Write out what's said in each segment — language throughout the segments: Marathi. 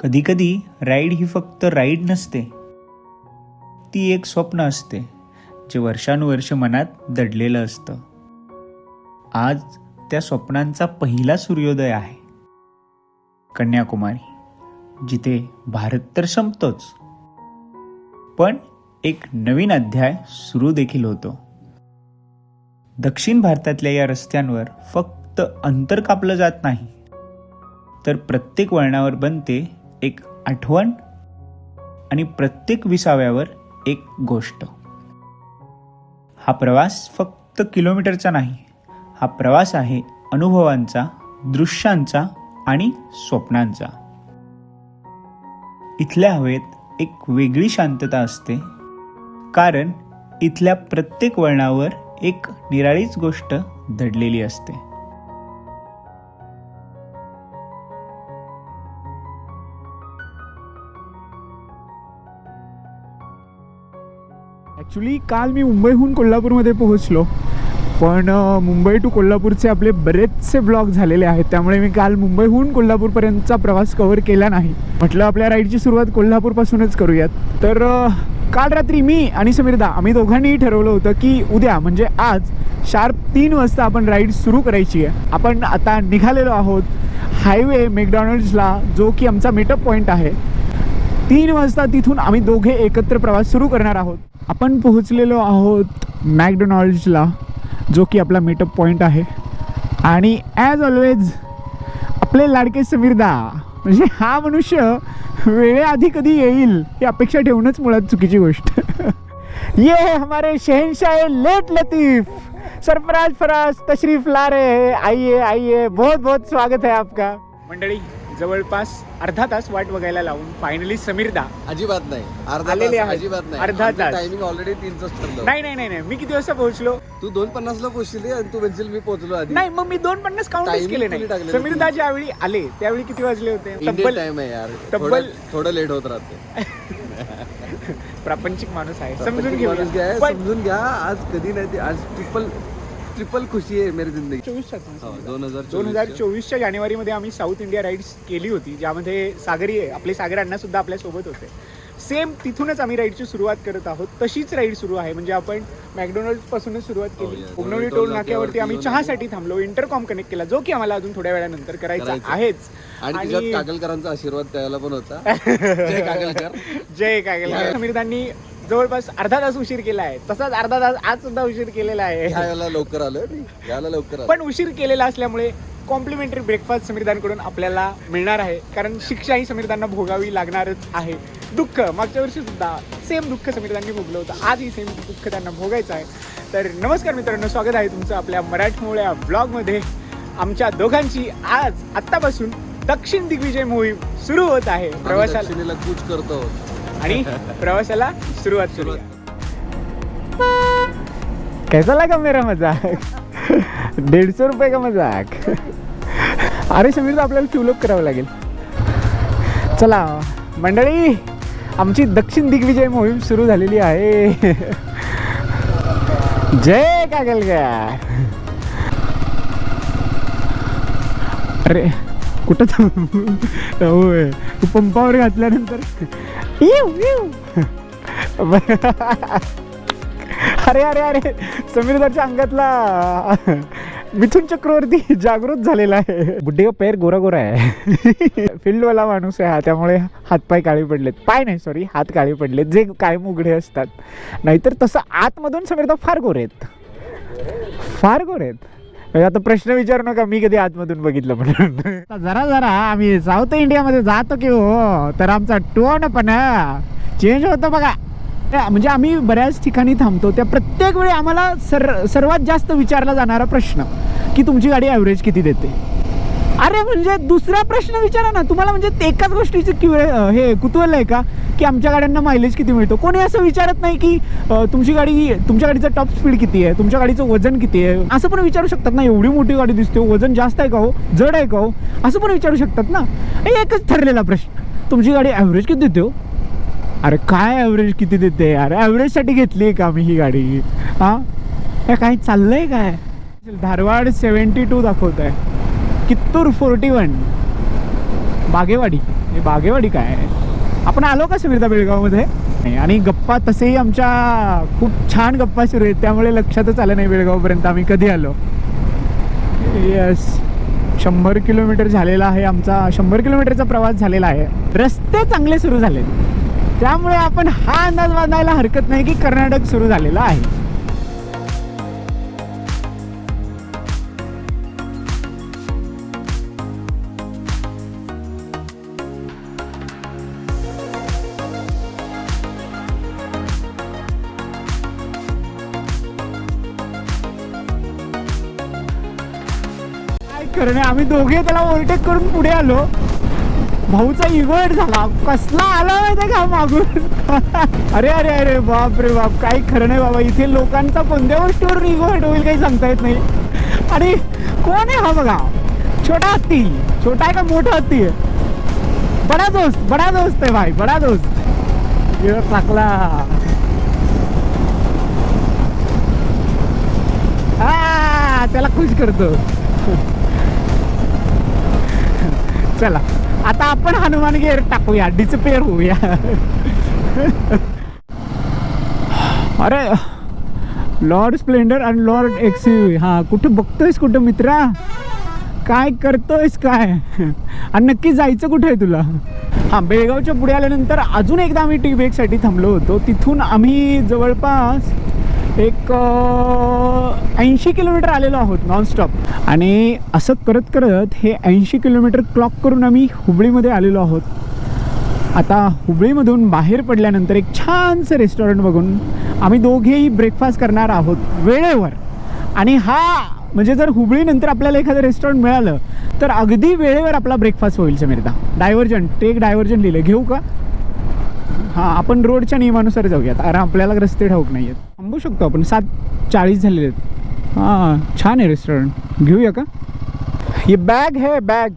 कधीकधी राईड ही फक्त राईड नसते. ती एक स्वप्न असते जे वर्षानुवर्ष मनात दडलेलं असतं. आज त्या स्वप्नांचा पहिला सूर्योदय आहे. कन्याकुमारी जिथे भारत तर संपतोच. पण एक नवीन अध्याय सुरू देखील होतो. दक्षिण भारतातल्या या रस्त्यांवर फक्त अंतर कापलं जात नाही. तर प्रत्येक वळणावर बनते एक आठवण आणि प्रत्येक विसाव्यावर एक गोष्ट. हा प्रवास फक्त किलोमीटरचा नाही हा प्रवास आहे अनुभवांचा दृश्यांचा आणि स्वप्नांचा. इथल्या हवेत एक वेगळी शांतता असते कारण इथल्या प्रत्येक वळणावर एक निराळीच गोष्ट दडलेली असते. ॲक्च्युली काल मी मुंबईहून कोल्हापूरमध्ये पोहोचलो. पण मुंबई टू कोल्हापूरचे आपले बरेचसे ब्लॉग झालेले आहेत. त्यामुळे मी काल मुंबईहून कोल्हापूरपर्यंतचा प्रवास कव्हर केला नाही. म्हटलं आपल्या राईडची सुरुवात कोल्हापूरपासूनच करूयात. तर काल रात्री मी आणि समीरदा आम्ही दोघांनीही ठरवलं होतं की उद्या म्हणजे आज शार्प तीन वाजता आपण राईड सुरू करायची आहे. आपण आता निघालेलो आहोत हायवे मॅकडॉनल्ड्सला जो की आमचा मेटअप पॉईंट आहे. तीन वाजता तिथून आम्ही दोघे एकत्र प्रवास सुरू करणार आहोत. आपण पोहोचलेलो आहोत मॅकडोनॉल्ड्सला जो की आपला मेटअप पॉईंट आहे. आणि ॲज ऑलवेज आपले लाडके समीरदा. म्हणजे हा मनुष्य वेळेआधी कधी येईल ही अपेक्षा ठेवणंच मुळात चुकीची गोष्ट. ये हमारे शहनशाह लेट लतीफ. सरफराज फराज तशरीफ ला रहे हैं आइए आइए बहुत बहुत स्वागत है आपका. मंडळी जवळपास अर्धा तास वाट बघायला लावून फायनली समीरदा अजिबात नाही. अर्धा आलेले तास आहेत. अजिबात नाही. अर्धा तास. टायमिंग ऑलरेडी तीनच ठरलं. नाही नाही नाही नाही. मी किती वाजता पोहोचलो? तू दोन पन्नास ला पोहोचली आणि तू म्हणशील मी पोहोचलो आधी. नाही मग मी दोन पन्नास काउंटच Timing केले नाही. टाकलेलं? समीरदा तुम्ही. ज्यावेळी आले त्यावेळी किती वाजले होते? इंडियन तब्बल टाइम आहे यार. तब्बल- थोडं- थोडं लेट होत राहते. प्रापंचिक माणूस आहे. समजून घ्या समजून घ्या. आज कधी नाही ते आज ट्रिपल ट्रिपल खुशी आहे मेरी जिंदगी. चोवीस हो, दोन हजार दोन हजार चोवीसच्या जानेवारीमध्ये आम्ही साऊथ इंडिया राईड्स केली होती ज्यामध्ये सागरी आपले सागर अण्णा सुद्धा आपल्यासोबत होते. सेम तिथूनच आम्ही राईडची सुरुवात करत आहोत. तशीच राईड सुरू आहे. म्हणजे आपण मॅकडोनल्ड पासूनच सुरुवात हो, केली yes. उगनवली टोल नाक्यावरती आम्ही चहासाठी थांबलो. इंटरकॉम कनेक्ट केला जो की आम्हाला अजून थोड्या वेळानंतर करायचा करायचा. आहेच. आणि कागलकरांचा आशीर्वाद त्याला पण होता. जय कागलकर. जय केलं समीरदांनी जवळपास अर्धा तास उशीर केला आहे. तसाच अर्धा तास आज सुद्धा उशीर केलेला आहे. यायला लवकर आलं यायला लवकर आलं पण उशीर केलेला असल्यामुळे कॉम्प्लिमेंटरी ब्रेकफास्ट समीरदांकडून आपल्याला मिळणार आहे. कारण शिक्षा ही समीरदांना भोगावी लागणारच आहे. दुःख मागच्या वर्षी सुद्धा सेम दुःख समीरदांनी भोगलं होतं. आजही सेम दुःख त्यांना भोगायचं आहे. तर नमस्कार मित्रांनो स्वागत आहे तुमचं आपल्या मराठमोळ्या ब्लॉगमध्ये आमच्या दोघांची आज आत्तापासून दक्षिण दिग्विजय मोहीम सुरू होत आहे. प्रवासाला दक्षिणेला कूच करतो आणि प्रवासाला सुरुवात सुरू कैसा का मेरा मजाक? दीडशे रुपये का मजाक? अरे समीर आपल्याला फ्युलअप करावं लागेल. चला मंडळी आमची दक्षिण दिग्विजय मोहीम सुरू झालेली आहे. जय कागलकर अरे कुठं होय पंपावर घातल्यानंतर अरे अरे अरे. समीरदाच्या अंगातला मिथुन चक्रवर्ती जागृत झालेला आहे. बुड्डी का पैर गोरा गोरा आहे. फील्डवाला माणूस आहे हा त्यामुळे हातपाय काळे पडलेत. पाय नाही सॉरी हात काळे पडलेत. जे कायम उघडे असतात. नाहीतर तसं आतमधून समीरदा फार गोरे आहेत. फार गोरे आहेत. म्हणजे आता प्रश्न विचारू नका मी कधी आतमधून बघितलं म्हणून. जरा जरा आम्ही साऊथ इंडियामध्ये जातो की हो तर आमचा टोन पण चेंज होतं बघा. त्या- म्हणजे आम्ही बऱ्याच ठिकाणी थांबतो त्या प्रत्येक वेळी आम्हाला सर सर्वात जास्त विचारला जाणारा प्रश्न की तुमची गाडी ॲव्हरेज किती देते? अरे म्हणजे दुसरा प्रश्न विचारा ना. तुम्हाला म्हणजे ते एकाच गोष्टीचं क्यू हे कुतूहल आहे का? की आमच्या गाड्यांना मायलेज किती मिळतो? कोणी असं विचारत नाही की तुमची गाडी तुमच्या गाडीचं टॉप स्पीड किती आहे? तुमच्या गाडीचं वजन किती आहे? असं पण विचारू शकतात ना. एवढी मोठी गाडी दिसते. वजन जास्त आहे का हो? जड आहे का हो? असं पण विचारू शकतात ना. हे एकच ठरलेला प्रश्न. तुमची गाडी ॲव्हरेज किती देते हो? अरे काय ॲव्हरेज किती देते? अरे ॲव्हरेजसाठी घेतली आहे का आम्ही ही गाडी? हां? काही चाललं आहे काय? धारवाड सेवन्टी टू दाखवत आहे कित्तूर फोर्टी वन बागेवाडी. हे बागेवाडी काय आहे? आपण आलो का सुविधा बेळगावमध्ये? नाही, आणि गप्पा तसेही आमच्या खूप छान गप्पा सुरू आहेत. त्यामुळे लक्षातच आलं नाही बेळगावपर्यंत आम्ही कधी आलो. येस शंभर किलोमीटर झालेला आहे आमचा. शंभर किलोमीटरचा प्रवास झालेला आहे. रस्ते चांगले सुरू झाले त्यामुळे आपण हा अंदाज बांधायला हरकत नाही की कर्नाटक सुरू झालेला आहे. करणे. आम्ही दोघे त्याला ओव्हरटेक करून पुढे आलो. भाऊचा इगोट झाला. कसला आला माहिती का मागून? अरे अरे अरे बाप रे बाप. काही खरं नाही बाबा. इथे लोकांचा कोणत्या गोष्टीवरून इगोट होईल काही सांगता येत नाही. आणि कोण आहे हा बघा? छोटा हत्ती. छोटा आहे का मोठा हत्ती? आहे बडा दोस्त बडा दोस्त आहे भाई बडा दोस्त. टाकला. त्याला खुश करतो. चला. आता आपण हनुमान गेअर टाकूया डिसपेअर होऊया. अरे लॉर्ड स्प्लेंडर आणि लॉर्ड एक्सी हा कुठं बघतोयस कुठं मित्रा? काय करतोयस काय? आणि नक्की जायचं कुठं आहे तुला? हां बेळगावच्या पुढे आल्यानंतर अजून एकदा आम्ही टी ब्रेकसाठी थांबलो होतो. तिथून आम्ही जवळपास एक ऐंशी किलोमीटर आलेलो आहोत नॉनस्टॉप आणि असं करत करत हे ऐंशी किलोमीटर क्लॉक करून आम्ही हुबळीमध्ये आलेलो आहोत. आता हुबळीमधून बाहेर पडल्यानंतर एक छानसं रेस्टॉरंट बघून आम्ही दोघेही ब्रेकफास्ट करणार आहोत वेळेवर. आणि हा म्हणजे जर हुबळीनंतर आपल्याला एखादं रेस्टॉरंट मिळालं तर अगदी वेळेवर आपला ब्रेकफास्ट होईल समीरता डायव्हर्जन टेक डायव्हर्जन लिहिलं. घेऊ का? हां आपण रोडच्या नियमानुसार जाऊयात. अरे आपल्याला रस्ते ठाऊक नाही आहेत थांबू शकतो आपण. सात चाळीस झालेले आहेत. हां छान आहे रेस्टॉरंट घेऊया का? ही बॅग है बॅग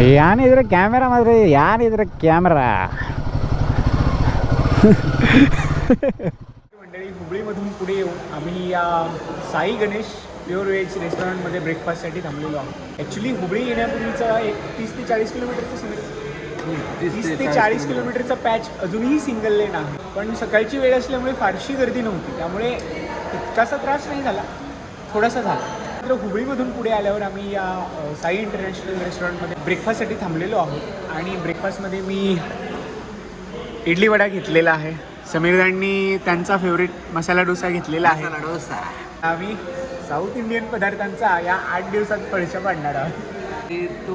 या नाही जरा कॅमेरा मात्र या नाही जरा कॅमेरा मंडळी हुबळीमधून पुढे येऊन आम्ही या साई गणेश प्युअर व्हेज रेस्टॉरंटमध्ये ब्रेकफास्टसाठी थांबलेलो आहोत. ॲक्च्युली हुबळी येण्यापूर्वीचा एक तीस ते चाळीस किलोमीटरचं समय तीस ते चाळीस किलोमीटरचा पॅच अजूनही सिंगल लेन आहे. पण सकाळची वेळ असल्यामुळे फारशी गर्दी नव्हती. त्यामुळे इतकासा त्रास नाही झाला. थोडासा झाला. तर हुबळीमधून पुढे आल्यावर आम्ही या साई इंटरनॅशनल रेस्टॉरंटमध्ये ब्रेकफास्टसाठी थांबलेलो आहोत. आणि ब्रेकफास्टमध्ये मी इडली वडा घेतलेला आहे. समीरदांनी त्यांचा फेवरेट मसाला डोसा घेतलेला आहे. डोसा. आम्ही साऊथ इंडियन पदार्थांचा या आठ दिवसात फळशा पाडणार आहोत. ते तो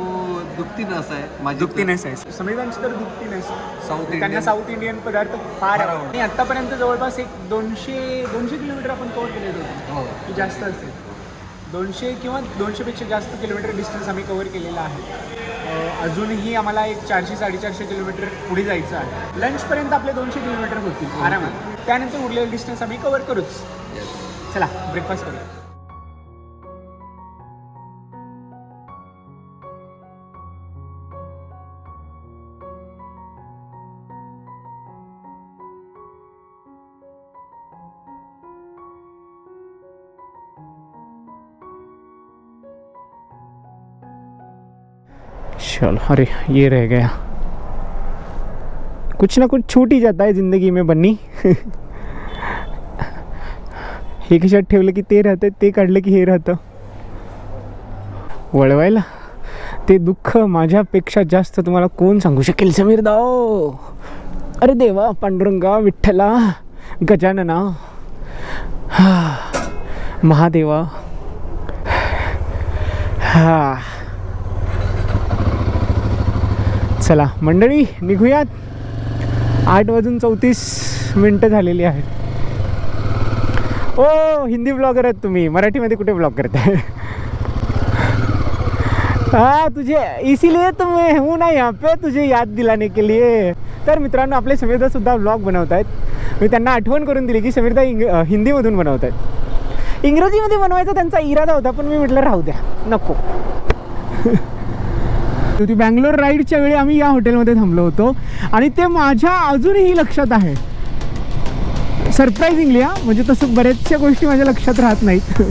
दुपती नस आहे माझी दुपटीनेस आहे. समीरदांची तर दुपटीनेस साऊथ त्यांना इंडियन साऊथ इंडियन पदार्थ फार आवडतात. आणि आतापर्यंत जवळपास एक दोनशे दोनशे किलोमीटर आपण कव्हर केले होते. हो. की जास्त असेल. दोनशे किंवा दोनशेपेक्षा जास्त किलोमीटर डिस्टन्स आम्ही कव्हर केलेला आहे. अजूनही आम्हाला एक चारशे साडेचारशे किलोमीटर पुढे जायचं आहे. लंचपर्यंत आपले दोनशे किलोमीटर होतील आरामात. त्यानंतर उरलेलं डिस्टन्स आम्ही कव्हर करूच. चला ब्रेकफास्ट करूया. चलो अरे ये रह गया। कुछ ना कुछ छूट ही जाता है जिंदगी में बन्नी। हे खिशात ठेवलं की ते राहतं ते काढलं की हे राहतं। वळवायला? ते दुःख माझ्यापेक्षा जास्त तुम्हाला कोण सांगू शकेल? समीर दाओ अरे देवा पांडुरंगा विठ्ठला गजानना। हा, महादेवा। हा चला मंडळी निघूयात. आठ वाजून चौतीस मिनटं झालेली आहेत. ओ हिंदी ब्लॉगर आहेत तुम्ही. मराठीमध्ये कुठे ब्लॉग करताय? हा तुझे इसीलिए तो मैं हूँ ना यहाँ पे. तुझे याद दिलाने के लिए. तर मित्रांनो आपले समीरदा सुद्धा ब्लॉग बनवत आहेत मी त्यांना आठवण करून दिली की समीरदा इंग हिंदीमधून बनवत आहेत इंग्रजीमध्ये बनवायचा त्यांचा इरादा होता पण मी म्हटलं राहू द्या. नको. होती. बँगलोर राईडच्या वेळी आम्ही या हॉटेलमध्ये थांबलो होतो. आणि ते माझ्या अजूनही लक्षात आहे. सरप्राईझिंगली हा. म्हणजे तसं बऱ्याचशा गोष्टी माझ्या लक्षात राहत नाहीत.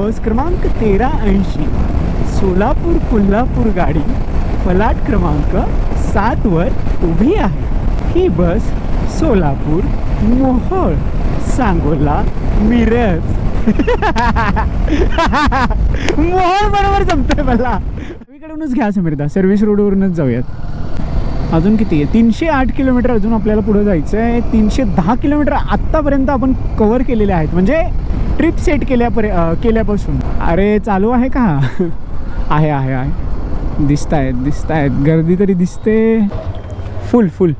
बस क्रमांक तेरा ऐंशी सोलापूर कोल्हापूर गाडी फलाट क्रमांक सातवर उभी आहे. ही बस सोलापूर मोहोळ सांगोला मिरज. मोहोळ बरोबर जमतंय मला. सगळीकडूनच घ्या समीरदा सर्व्हिस रोडवरूनच जाऊयात. अजून किती आहे? तीनशे आठ किलोमीटर अजून आपल्याला पुढे जायचं आहे तीनशे दहा किलोमीटर आत्तापर्यंत आपण कवर केलेले आहेत. म्हणजे ट्रिप सेट केल्यापर्यंत केल्यापासून. अरे चालू आहे का? आहे आहे आहे. दिसत आहेत दिसत आहेत गर्दी तरी दिसते. फुल फुल.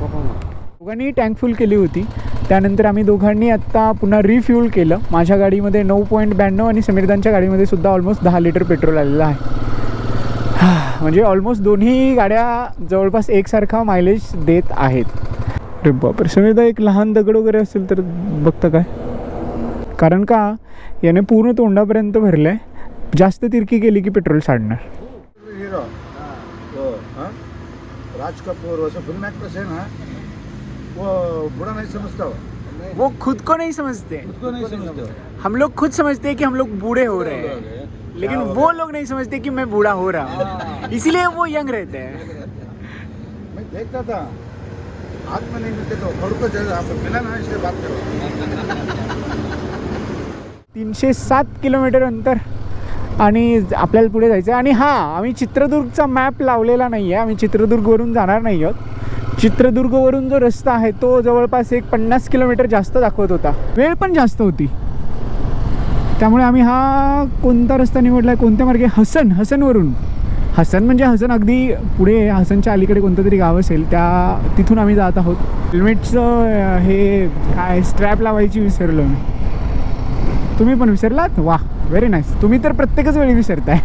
दोघांनी टँक फुल केली होती. त्यानंतर आम्ही दोघांनी आत्ता पुन्हा रिफ्यूल केलं. माझ्या गाडीमध्ये नऊ पॉईंट ब्याण्णव आणि समीरदांच्या गाडीमध्ये सुद्धा ऑलमोस्ट दहा लिटर पेट्रोल आलेलं आहे. म्हणजे ऑलमोस्ट दोन्ही गाड्या जवळपास एकसारखा मायलेज देत आहेत. रे बापरे. समीरदा एक लहान दगड वगैरे असेल तर बघतं काय? कारण का याने पूर्ण तोंडापर्यंत भरलं आहे जास्त तिरकी केली की पेट्रोल साडणार हीरो वो हाँ राज कपूर वैसे फ़िल्म एक्ट्रेस है ना? वो बुरा नहीं समझता वो वो खुद को नहीं समझते. उसको नहीं समझते हम लोग खुद समझते हैं कि हम लोग बूढ़े हो रहे हैं. लेकिन वो लोग नहीं समझते कि मैं बूढ़ा हो रहा हूँ. इसीलिए वो यंग रहते हैं। मैं देखता था। हाथ में नहीं मिलते तो घर को चले आप मिला ना इससे बात करो। तीनशे सात किलोमीटर अंतर आणि आपल्याला पुढे जायचं आहे. आणि हां आम्ही चित्रदुर्गचा मॅप लावलेला नाही आहे आम्ही चित्रदुर्गवरून जाणार नाही आहोत. चित्रदुर्गवरून जो रस्ता आहे तो जवळपास एक पन्नास किलोमीटर जास्त दाखवत होता. वेळ पण जास्त होती. त्यामुळे आम्ही हा कोणता रस्ता निवडला आहे कोणत्या मार्गे? हसन हसनवरून. हसन म्हणजे हसन अगदी पुढे हसनच्या अलीकडे कोणतं तरी गाव असेल त्या तिथून आम्ही जात आहोत. हेल्मेटचं हे काय स्ट्रॅप लावायची विसरलो मी. तुम्ही पण विसरलात? वा व्हेरी नाईस तुम्ही तर प्रत्येकच वेळी विसरताय.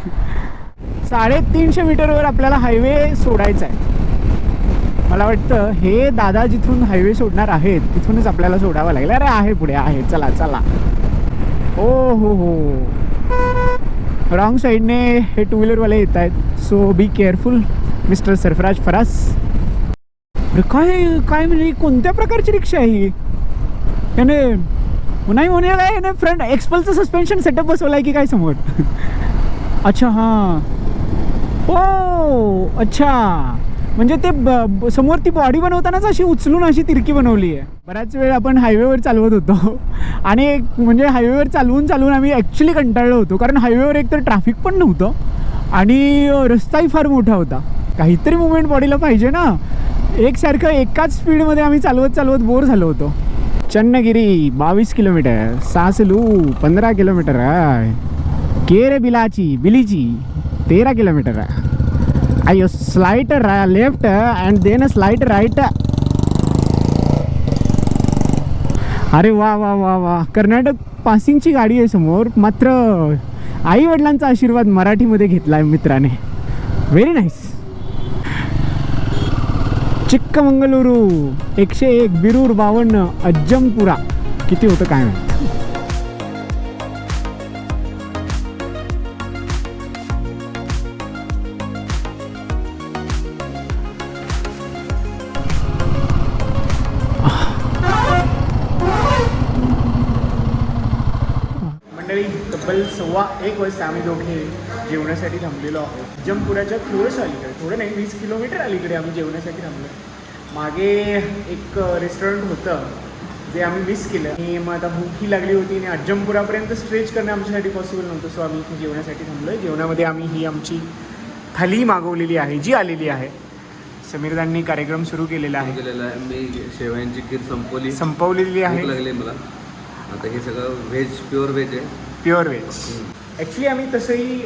साडेतीनशे मीटरवर आपल्याला हायवे सोडायचा आहे. मला वाटतं हे दादा जिथून हायवे सोडणार आहेत तिथूनच आपल्याला सोडावं लागेल. अरे आहे पुढे आहे. चला चला. हो हो हो. रॉंग साईडने हे टू व्हीलरवाले येत आहेत so be careful mister Sarfaraz Faras काय काय म्हणजे कोणत्या प्रकारची रिक्षा आहे ही? त्याने नाही म्हणे काय नाही फ्रंट एक्सपलचं सस्पेन्शन सेटअप बसवलं आहे की काय समोर? अच्छा हां. ओ अच्छा. म्हणजे ते ब- समोर ती बॉडी बनवतानाच अशी उचलून अशी तिरकी बनवली आहे. बऱ्याच वेळ आपण हायवेवर चालवत होतो. आणि एक म्हणजे हायवेवर चालवून चालवून आम्ही ॲक्च्युली कंटाळलो होतो. कारण हायवेवर एक तर ट्रॅफिक पण नव्हतं. आणि रस्ताही फार मोठा होता. काहीतरी मुवमेंट बॉडीला पाहिजे ना. एकसारखं एकाच स्पीडमध्ये आम्ही चालवत चालवत बोर झालो होतो. चन्नगिरी बावीस किलोमीटर सासलू पंधरा किलोमीटर आहे. केरे बिलाची बिलीची तेरा किलोमीटर आहे. अयो slight left and then slight right अरे वा वा वा वा. कर्नाटक पासिंगची गाडी आहे समोर. मात्र आई वडिलांचा आशीर्वाद मराठीमध्ये घेतला आहे मित्राने. व्हेरी नाईस चिक्कमंगलुरू एकशे एक बिरूर बावन्न अज्जमपुरा. किती होतं काय माहीत? मंडळी तब्बल सव्वा एक वर्ष आम्ही दोघे जेवणासाठी थांबलेलो आहोत. जमपुराच्या थोडंसं अलीकडे थोडं नाही वीस किलोमीटर अलीकडे आम्ही जेवणासाठी थांबलो. मागे एक रेस्टॉरंट होतं जे आम्ही मिस केलं. आणि मग आता भूकही लागली होती आणि अज्जमपुरापर्यंत स्ट्रेच करणं आमच्यासाठी पॉसिबल नव्हतं. सो आम्ही इथे जेवणासाठी थांबलो आहे जेवणामध्ये आम्ही ही आमची थाली मागवलेली आहे जी आलेली आहे. समीरदांनी कार्यक्रम सुरू केलेला आहे. गेलेला आहे. मी शेवयांची खीर संपवली. संपवलेली भूक आहे. लागली मला. आता हे सगळं व्हेज प्युअर व्हेज आहे. प्युअर व्हेज ॲक्च्युली आम्ही तसंही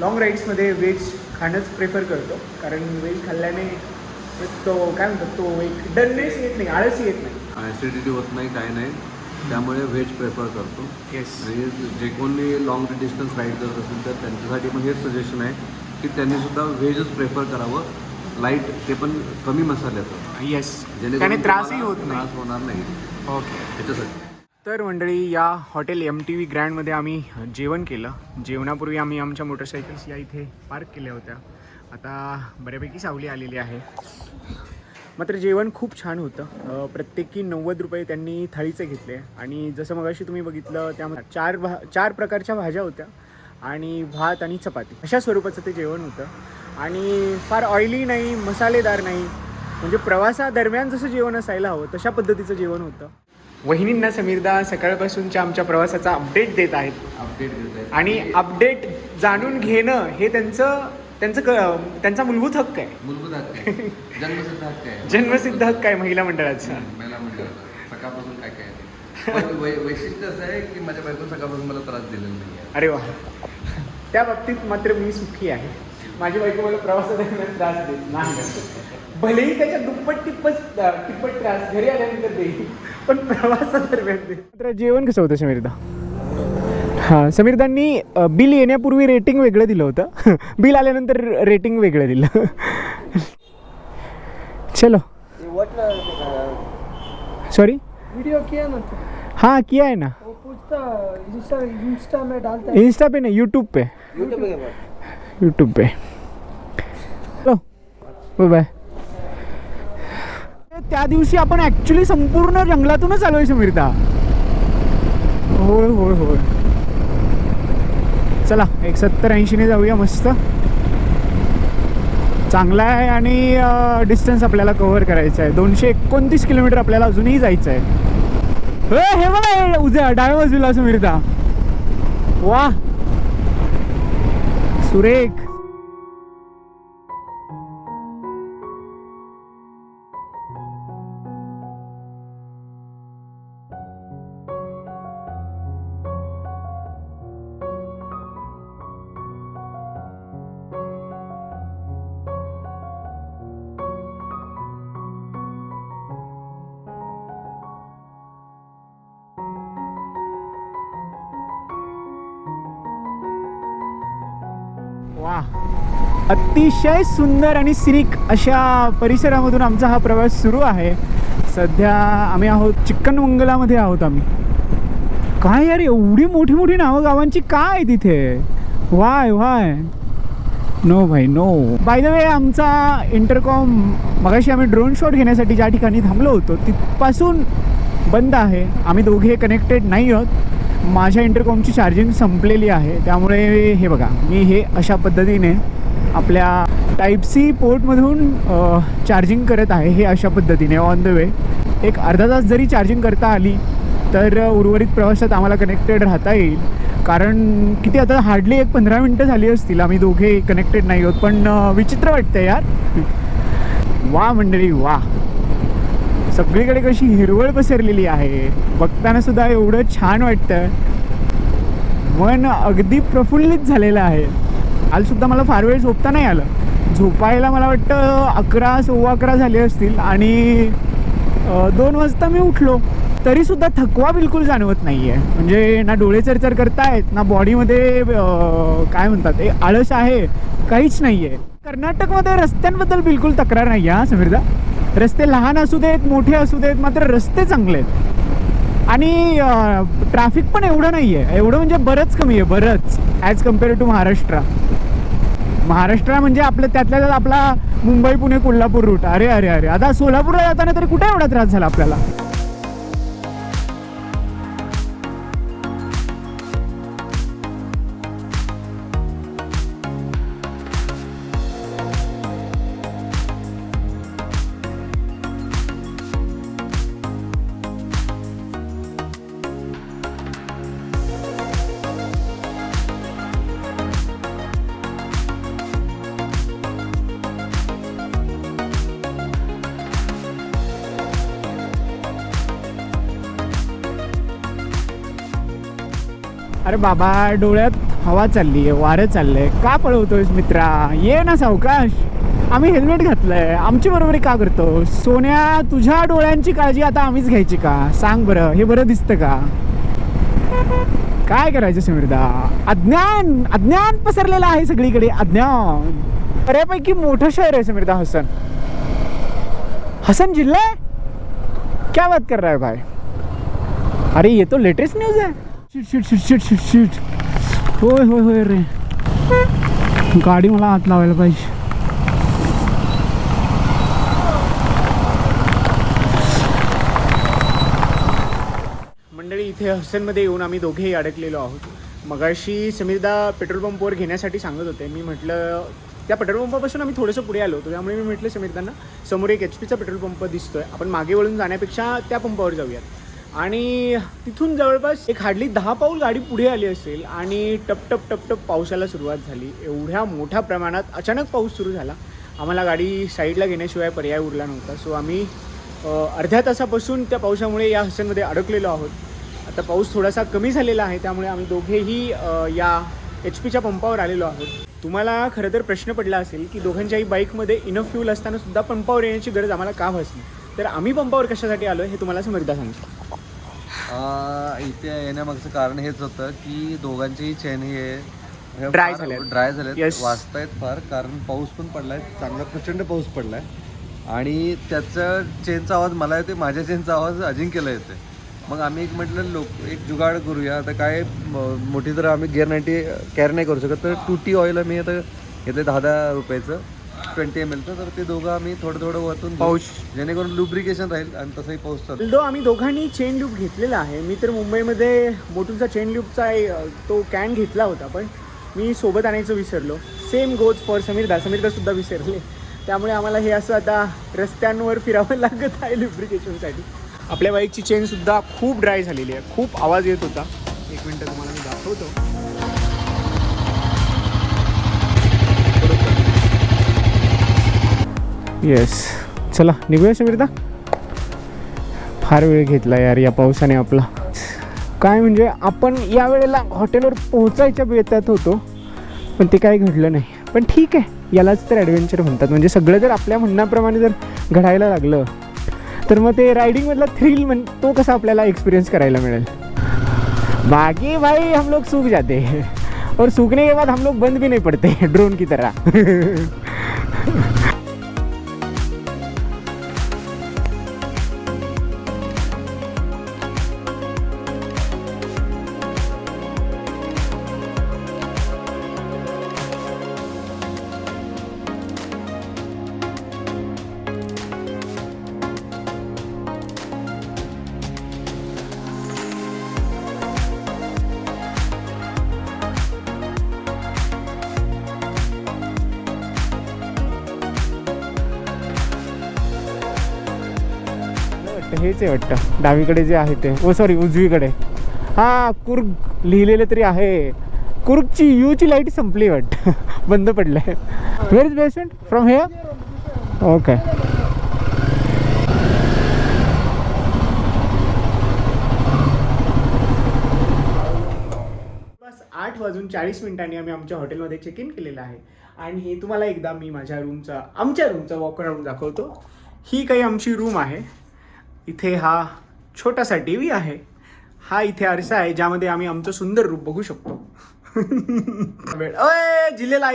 लॉंग राईड्समध्ये व्हेज खाणंच प्रेफर करतो. कारण व्हेज खाल्ल्याने तो काय म्हणतात तो एक डलनेस येत नाही आळस येत नाही. ॲसिडिटी होत नाही काय नाही. त्यामुळे व्हेज प्रेफर करतो. येस आणि जे कोणी लॉंग डिस्टन्स राईड करत असेल तर त्यांच्यासाठी पण हेच सजेशन आहे की त्यांनी सुद्धा व्हेजच प्रेफर करावं. लाइट ते पण कमी मसाल्याचं. येस जेणेकरून त्याने त्रासही होत नाही. त्रास होणार नाही. ओके त्याच्यासाठी. तर मंडळी या हॉटेल एम टी व्ही ग्रँडमध्ये आम्ही जेवण केलं. जेवणापूर्वी आम्ही आमच्या मोटरसायकल्स या इथे पार्क केल्या होत्या. आता बऱ्यापैकी सावली आलेली आहे. मात्र जेवण खूप छान होतं. प्रत्येकी नव्वद रुपये त्यांनी थाळीचे घेतले. आणि जसं मगाशी तुम्ही बघितलं त्यामध्ये चार भा चार प्रकारच्या भाज्या होत्या. आणि भात आणि चपाती. अशा स्वरूपाचं ते जेवण होतं. आणि फार ऑइली नाही मसालेदार नाही. म्हणजे प्रवासादरम्यान जसं जेवण असायला हवं तशा पद्धतीचं जेवण होतं. वहिनींना समीरदा सकाळपासूनच्या आमच्या प्रवासाचा अपडेट देत आहेत. अपडेट देत आणि अपडेट जाणून घेणं हे त्यांचं त्यांचं क- त्यांचा मूलभूत हक्क आहे. मूलभूत हक्क आहे. जन्मसिद्ध हक्क आहे. जन्मसिद्ध हक्क आहे महिला मंडळाचा. महिला मंडळ सकाळपासून काय काय. पण वै वैशिष्ट्य असं आहे की माझ्या बायको सकाळपासून मला त्रास दिलेला नाही आहे अरे वा. त्या बाबतीत मात्र मी सुखी आहे. माझी बायको मला प्रवासादरम्यान त्रास देत नाही. भलेही त्याच्या दुप्पट टिप्पट टिप्पट त्रास घरी आल्यानंतर देईल. पण प्रवासादरम्यान मात्र जेवण कसं होतं समीरदा? हां समीरदांनी बिल येण्यापूर्वी रेटिंग वेगळं दिलं होतं. बिल आल्यानंतर रेटिंग वेगळं दिलं. चलो. सॉरी वीडियो किया ना हाँ किया है ना. वो पूछता इंस्टा इंस्टा में डालता है। इंस्टा पे नहीं यूट्यूब पे. यूट्यूब पे यूट्यूब पे। हॅलो बाय बाय त्या दिवशी आपण ॲक्च्युली संपूर्ण जंगलातूनच आलोय समीरता होय होय होय. चला एक सत्तर ऐंशीने जाऊया मस्त. चांगला आहे आणि डिस्टन्स आपल्याला कव्हर करायचं आहे. दोनशे एकोणतीस किलोमीटर आपल्याला अजूनही जायचं आहे. हे हे बघा उद्या डाव्या बाजूला समीरदा वा! सुरेख. अतिशय सुंदर आणि सिनिक अशा परिसरामधून आमचा हा प्रवास सुरू आहे. सध्या आम्ही आहोत चिक्कनमंगलामध्ये आहोत आम्ही. काय यार एवढी मोठी मोठी नावं गावांची काय आहे तिथे? Why why. नो भाई नो बाय द वे आमचा इंटरकॉम मगाशी आम्ही ड्रोन शॉट घेण्यासाठी ज्या ठिकाणी थांबलो होतो तिथपासून बंद आहे. आम्ही दोघे कनेक्टेड नाही आहोत. माझ्या इंटरकॉमची चार्जिंग संपलेली आहे. त्यामुळे हे बघा मी हे अशा पद्धतीने आपल्या टाईप सी पोर्टमधून चार्जिंग करत आहे हे अशा पद्धतीने. ऑन द वे एक अर्धा तास जरी चार्जिंग करता आली तर उर्वरित प्रवासात आम्हाला कनेक्टेड राहता येईल. कारण किती आता हार्डली एक पंधरा मिनटं झाली असतील. आम्ही दोघे कनेक्टेड नाही आहोत. पण विचित्र वाटतं यार. वा मंडळी वा. सगळीकडे कशी हिरवळ पसरलेली आहे. बघताना सुद्धा एवढं छान वाटतं. मन अगदी प्रफुल्लित झालेलं आहे. कालसुद्धा मला फार वेळ झोपता नाही आलं. झोपायला मला वाटतं अकरा सव्वा अकरा झाले असतील आणि दोन वाजता मी उठलो. तरीसुद्धा थकवा बिलकुल जाणवत नाही आहे म्हणजे ना डोळे चरचर करतायत ना बॉडीमध्ये काय म्हणतात हे आळस आहे काहीच नाही आहे कर्नाटकमध्ये रस्त्यांबद्दल बिलकुल तक्रार नाही आहे समीरदा? रस्ते लहान असू देत मोठे असू देत मात्र रस्ते चांगले आहेत. आणि ट्रॅफिक पण एवढं नाही आहे एवढं म्हणजे बरंच कमी आहे बरंच as compare to Maharashtra. Maharashtra म्हणजे आपलं त्यातल्या त्यात आपला मुंबई पुणे कोल्हापूर रूट अरे अरे अरे. आता सोलापूरला जाताना तरी कुठे एवढा त्रास झाला आपल्याला? अरे बाबा डोळ्यात हवा चालली आहे वारं चाललंय का पळवतोयस मित्रा? ये ना सावकाश. आम्ही हेल्मेट घातलंय. आमची बरोबरी का करतो? सोन्या तुझ्या डोळ्यांची काळजी आता आम्हीच घ्यायची का? सांग बरं हे बरं दिसतं का? काय करायचं समीरदा? अज्ञान! अज्ञान पसरलेलं आहे सगळीकडे. अज्ञान! बऱ्यापैकी मोठं शहर आहे समीरदा हसन. हसन जिल्हा क्या बात कर रहा है भाई? अरे ये तो लेटेस्ट न्यूज़ आहे. Shit shit shit shit shit होय होय होय रे. गाडी मला हात लावायला पाहिजे. मंडळी इथे हसनमध्ये येऊन आम्ही दोघेही अडकलेलो आहोत. मगाशी समीरदा पेट्रोल पंपवर घेण्यासाठी सांगत होते. मी म्हटलं त्या पेट्रोल पंपापासून आम्ही थोडंसं पुढे आलो होतो. त्यामुळे मी म्हटलं समीरदांना समोर एक एच पीचा पेट्रोल पंप दिसतोय. आपण मागे वळून जाण्यापेक्षा त्या पंपावर जाऊयात. आणि तिथून जवळपास एक हार्डली दहा पाऊल गाडी पुढे आली असेल आणि टप टप टप टप पावसाला सुरुवात झाली. एवढ्या मोठ्या प्रमाणात अचानक पाऊस सुरू झाला. आम्हाला गाडी साईडला घेण्याशिवाय पर्याय उरला नव्हता. सो आम्ही अर्ध्या तासापासून त्या पावसामुळे या हसनमध्ये अडकलेलो आहोत. आता पाऊस थोडासा कमी झालेला आहे त्यामुळे आम्ही दोघेही या एच पीच्या पंपावर आलेलो आहोत. तुम्हाला खरं तर प्रश्न पडला असेल की दोघांच्याही बाईकमध्ये इनफ फ्यूल असताना सुद्धा पंपावर येण्याची गरज आम्हाला का भासली? तर आम्ही पंपावर कशासाठी आलो हे तुम्हाला समजदा सांगतो. इथे येण्यामागचं कारण हेच होतं की दोघांचेही चेन हे फार झालेत. ड्राय झालेत Yes. वाचतायत फार कारण पाऊस पण पडलाय चांगला प्रचंड पाऊस पडलाय. आणि त्याचं चेनचा आवाज मला येते माझ्या चेनचा आवाज अजिंक्यला येते मग आम्ही एक म्हटलं लोक एक जुगाड करूया. आता काय मोठी तर आम्ही गिअर नाईन्टी कॅर नाही करू शकत तर टूटी ऑइल आम्ही आता घेतले दहा दहा रुपयाचं. ट्वेंटी एम एलचं तर ते दोघं आम्ही थोडं थोडं वरतून. पाऊस. जेणेकरून लुब्रिकेशन राहील आणि तसंही पाऊस चालू. दो आम्ही दोघांनी चेन लूप घेतलेला आहे. मी तर मुंबईमध्ये मोटूचा चेन लूपचा तो कॅन घेतला होता पण मी सोबत आणायचं विसरलो. Same goes for Samirda Samirda सुद्धा विसरले. त्यामुळे आम्हाला हे असं आता रस्त्यांवर फिरावं लागत आहे लुब्रिकेशनसाठी आपल्या बाईकची चेनसुद्धा खूप ड्राय झालेली आहे. खूप आवाज येत होता. एक मिनटं तुम्हाला मी दाखवतो. येस चला निघूया समीरदा. फार वेळ घेतला यार या पावसाने आपला. काय म्हणजे आपण या वेळेला हॉटेलवर पोहोचायच्या बेतात होतो पण ते काही घडलं नाही. पण ठीक आहे यालाच तर ॲडव्हेंचर म्हणतात. म्हणजे सगळं जर आपल्या म्हणण्याप्रमाणे जर घडायला लागलं तर मग ते रायडिंगमधला थ्रिल म्हण तो कसा आपल्याला एक्सपिरियन्स करायला मिळेल? बाकी भाई हम लोग सूख जाते. और सूखने के बाद हम लोग बंद भी नहीं पड़ते. ड्रोन की तरह. आहे वाटतं. डावीकडे जे आहे ते. ओ सॉरी उजवीकडे. हां कुर्ग लिहिलेलं तरी आहे. कुर्गची यूची लाइट संपली वाटतं. बंद पडलंय. Where is basement from here okay बस आठ वाजून चाळीस मिनिटांनी आम्ही आमच्या हॉटेलमध्ये चेक इन केलेलं आहे. आणि तुम्हाला एकदा मी माझ्या रूमचा आमच्या रूमचा वॉक अराउंड दाखवतो. ही काही आमची रूम आहे. इथे हा छोटासा टी व्ही आहे. हा इथे आरसा आहे ज्यामध्ये आम्ही आमचं सुंदर रूप बघू शकतो. ओय जिल्ह्याला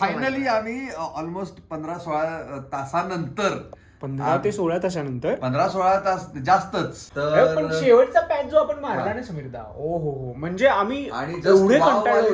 फायनली आम्ही ऑलमोस्ट पंधरा सोळा तासानंतर. पंधरा ते सोळा तासानंतर. पंधरा सोळा तास जास्तच. तर शेवटचा पॅच जो आपण मारला ना समीरदा. ओ हो. हो म्हणजे आम्ही आणि एवढे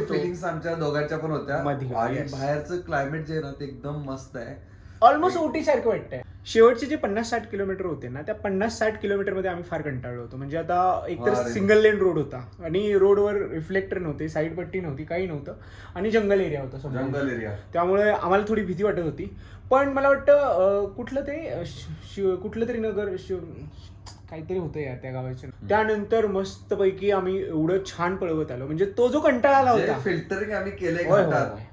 फिलिंग्स आमच्या दोघांच्या पण होत्या. आणि. बाहेरचं क्लायमेट जे ना ते एकदम मस्त आहे. ऑलमोस्ट ओटी सारखं वाटतंय. शेवटचे जे पन्नास साठ किलोमीटर होते ना त्या पन्नास साठ किलोमीटरमध्ये आम्ही फार कंटाळलो होतो. म्हणजे आता एकतर. सिंगल लेन रोड होता आणि रोडवर रिफ्लेक्टर नव्हते साईड पट्टी नव्हती काही नव्हतं आणि जंगल एरिया होता. जंगल एरिया त्यामुळे आम्हाला थोडी भीती वाटत होती. पण मला वाटतं कुठलं ते कुठलं तरी नगर शिव काहीतरी होतं यार त्या गावाचं. त्यानंतर मस्तपैकी आम्ही एवढं छान पळवत आलो. म्हणजे तो जो कंटाळा आला होता. फिल्टरिंग आम्ही होय.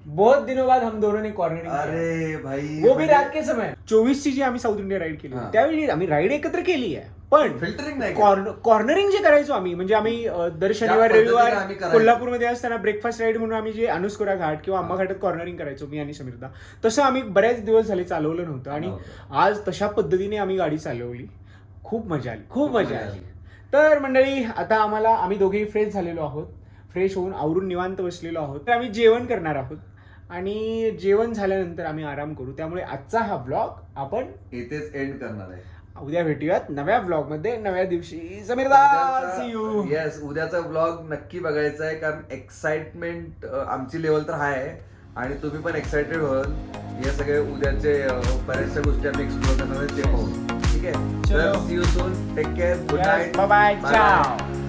बहुत दिनों बाद हम दोनों ने कॉर्नरिंग अरे भाई वो भी रात के समय. चोवीस ची जी आम्ही साऊथ इंडिया राईड केली. हा. त्यावेळी आम्ही राईड एकत्र केली आहे. पण फिल्टरिंग नाही. कॉर्न- कॉर्नरिंग जे करायचो आम्ही म्हणजे आम्ही अ, दर शनिवार पद्धतीने रविवार करायचो. कोल्हापूरमध्ये असताना ब्रेकफास्ट राईड म्हणून आम्ही जे अनुस्कुरा घाट किंवा आंबा घाटात कॉर्नरिंग करायचो मी आणि समीरदा. तसं आम्ही बऱ्याच दिवस झाले चालवलं नव्हतं आणि आज तशा पद्धतीने आम्ही गाडी चालवली. खूप मजा आली खूप मजा आली. तर मंडळी आता आम्हाला आम्ही दोघेही फ्रेश झालेलो आहोत. फ्रेश होऊन आवरून निवांत बसलेलो आहोत. तर आम्ही जेवण करणार आहोत. आणि जेवण झाल्यानंतर आम्ही आराम करू. त्यामुळे आजचा हा ब्लॉग आपण इथेच एंड करणार आहे. उद्या भेटूयात नव्या ब्लॉगमध्ये. नव्या दिवशी यू येस उद्याचा ब्लॉग नक्की बघायचा आहे कारण एक्साइटमेंट आमची लेवल तर हाय आहे. आणि तुम्ही पण एक्साइटेड व्हाल. हे सगळे उद्याचे बऱ्याचशा गोष्टी आम्ही एक्सप्लोर करणार आहे? ते पाहून ठीक आहे see you soon take care good night bye bye